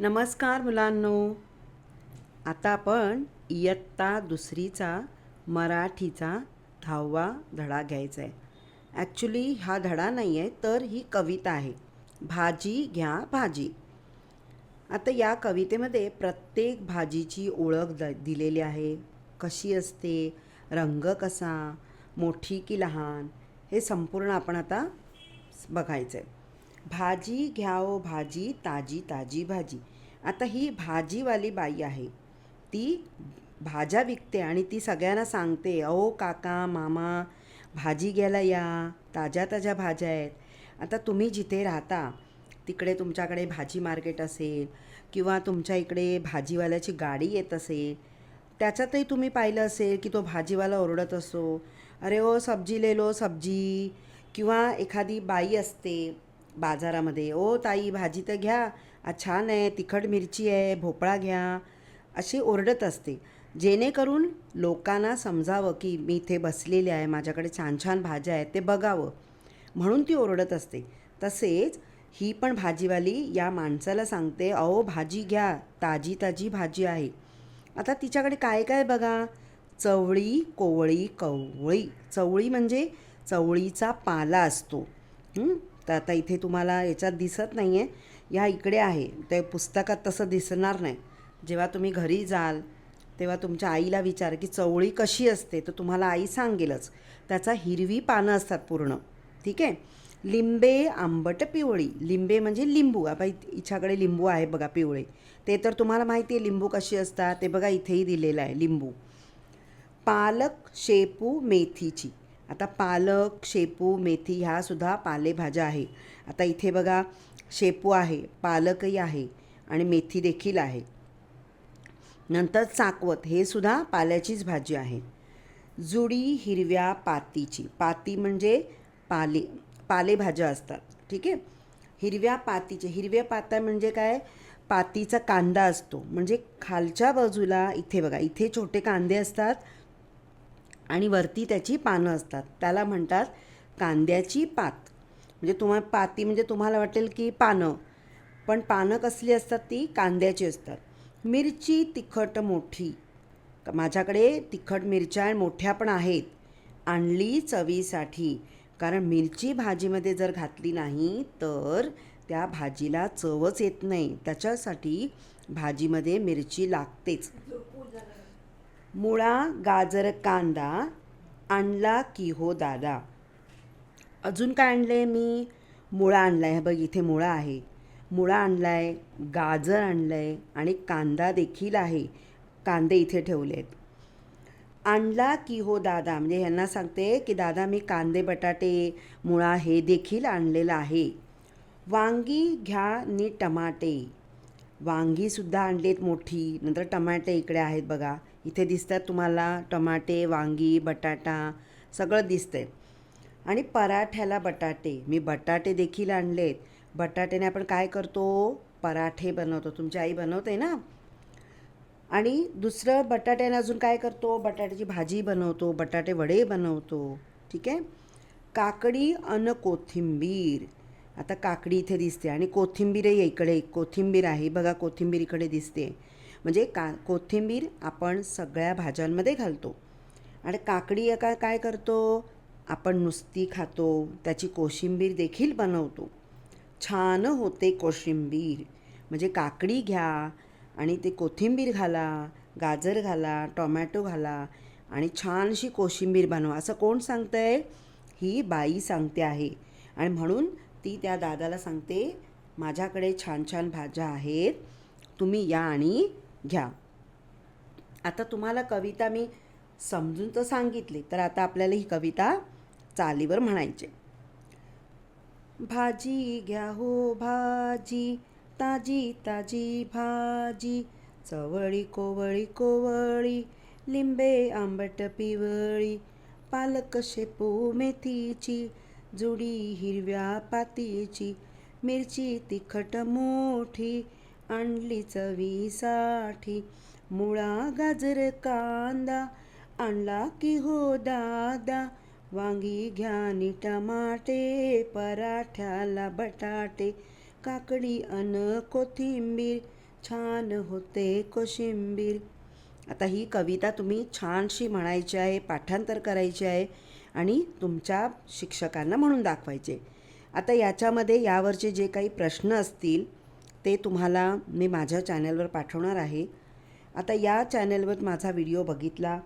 नमस्कार मुलांनो. आता आपण इयत्ता दुसरीचा मराठीचा दहावा धडा घ्यायचा आहे. ॲक्च्युली हा धडा नाही आहे तर ही कविता आहे. भाजी घ्या भाजी. आता या कवितेमध्ये प्रत्येक भाजीची ओळख द दिलेली आहे. कशी असते रंग कसा मोठी की लहान हे संपूर्ण आपण आता बघायचं आहे भाजी घ्याओ भाजी ताजी ताजी भाजी. आता ही भाजीवाली बाई आहे. ती भाज्या विकते आणि ती सगळ्यांना सांगते अहो काका मामा भाजी घ्यायला या. ताज्या ताज्या भाज्या आहेत. आता तुम्ही जिथे राहता तिकडे तुमच्याकडे भाजी मार्केट असेल किंवा तुमच्या इकडे भाजीवाल्याची गाडी येत असेल त्याच्यातही तुम्ही पाहिलं असेल की तो भाजीवाला ओरडत असतो अरे ओ सब्जी ले लो सब्जी. किंवा एखादी बाई असते बाजारामध्ये ओ ताई भाजी तर घ्या छान आहे तिखट मिरची आहे भोपळा घ्या अशी ओरडत असते. जेणेकरून लोकांना समजावं की मी इथे बसलेले आहे माझ्याकडे छान छान भाज्या आहेत ते बघावं. म्हणून ती ओरडत असते. तसेच ही पण भाजीवाली या माणसाला सांगते अहो भाजी घ्या ताजी ताजी भाजी आहे. आता तिच्याकडे काय काय बघा? चवळी कोवळी कवळी. चवळी म्हणजे चवळीचा पाला असतो. तर आता इथे तुम्हाला याच्यात दिसत नाही आहे ह्या इकडे आहे. ते पुस्तकात तसं दिसणार नाही. जेव्हा तुम्ही घरी जाल तेव्हा तुमच्या आईला विचार की चवळी कशी असते तर तुम्हाला आई सांगेलच. त्याचा हिरवी पानं असतात पूर्ण. ठीक आहे? लिंबे आंबट पिवळी. लिंबे म्हणजे लिंबू. आता इच्छाकडे लिंबू आहे बघा पिवळे. ते तर तुम्हाला माहिती आहे लिंबू कशी असतात? ते बघा इथेही दिलेलं आहे लिंबू. पालक शेपू मेथीची. आता पालक शेपू मेथी ह्या सुद्धा पालेभाज्या आहे. आता इथे बघा शेपू आहे पालकही आहे आणि मेथी देखील आहे. नंतर चाकवत हे सुद्धा पाल्याचीच भाजी आहे. जुडी हिरव्या पातीची. पाती म्हणजे पाले पालेभाज्या असतात. ठीक आहे? हिरव्या पातीचे. हिरव्या पात्या म्हणजे काय? पातीचा कांदा असतो. म्हणजे खालच्या बाजूला इथे बघा इथे छोटे कांदे असतात. आणि वरती त्याची पानं असतात. त्याला म्हणतात कांद्याची पात. म्हणजे तुम्हाला पाती म्हणजे तुम्हाला वाटेल की पानं. पण पानं कसली असतात ती? कांद्याची असतात. मिरची तिखट मोठी. माझ्याकडे तिखट मिरच्या मोठ्या पण आहेत. आणली चवीसाठी. कारण मिरची भाजीमध्ये जर घातली नाही तर त्या भाजीला चवच येत नाही. त्याच्यासाठी भाजीमध्ये मिरची लागतेच. मुळा गाजर कांदा आणला की हो दादा. अजून काय आणलं आहे मी? मुळा आणला आहे बघ इथे मुळा आहे. मुळा आणला आहे गाजर आणलं आहे आणि कांदा देखील आहे. कांदे इथे ठेवले आहेत आणला की हो दादा. म्हणजे ह्यांना सांगते की दादा मी कांदे बटाटे मुळा हे देखील आणलेलं आहे. वांगी घ्या नी टमाटे. वांगीसुद्धा आणलेत मोठी. नंतर टमाटे इकडे आहेत बघा. इथे दिसतात तुम्हाला टमाटे वांगी बटाटा सगळं दिसतंय. आणि पराठ्याला बटाटे. मी बटाटे देखील आणलेत. बटाट्याने आपण काय करतो? पराठे बनवतो. तुमची आई बनवते ना? आणि दुसरं बटाट्याने अजून काय करतो? बटाट्याची भाजी बनवतो बटाटे वडे बनवतो. ठीक आहे? काकडी अन कोथिंबीर. आता काकडी इथे दिसते आणि कोथिंबीरही इकडे. कोथिंबीर आहे. बघा कोथिंबीर इकडे दिसते. म्हणजे का कोथिंबीर आपण सगळ्या भाज्यांमध्ये घालतो. आणि काकडी एका काय करतो? आपण नुसती खातो त्याची कोशिंबीर देखील बनवतो. छान होते कोशिंबीर. म्हणजे काकडी घ्या आणि ते कोथिंबीर घाला गाजर घाला टोमॅटो घाला आणि छानशी कोशिंबीर बनवा. असं कोण सांगतं आहे ही बाई सांगते आहे. आणि म्हणून ती त्या दादाला सांगते माझ्याकडे छान छान भाज्या आहेत. तुम्ही या आणि घ्या. आता तुम्हाला कविता मी समजून तर सांगितली तर आता आपल्याला ही कविता चालीवर म्हणायची भाजी घ्या हो भाजी ताजी ताजी भाजी चवळी कोवळी कोवळी लिंबे आंबट पिवळी पालक शेपू मेथीची जुडी हिरव्या पातीची मिरची तिखट मोठी आणली चवीसाठी मुळा गाजर कांदा आणला की हो दादा. वांगी घ्यानी टमाटे पराठ्याला बटाटे काकडी अन कोथिंबीर. छान होते कोशिंबीर. आता ही कविता तुम्ही छानशी म्हणायची आहे पाठांतर करायची आहे आणि तुमच्या शिक्षकांना म्हणून दाखवायचे. आता याच्यामध्ये यावरचे जे काही प्रश्न असतील ते तुम्हाला मी माझ्या चॅनलवर पाठवणार आहे. आता या चॅनलवर माझा व्हिडिओ बघितला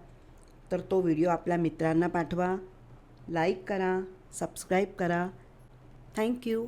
तर तो व्हिडिओ आपल्या मित्रांना पाठवा. लाईक करा सबस्क्राईब करा. थँक्यू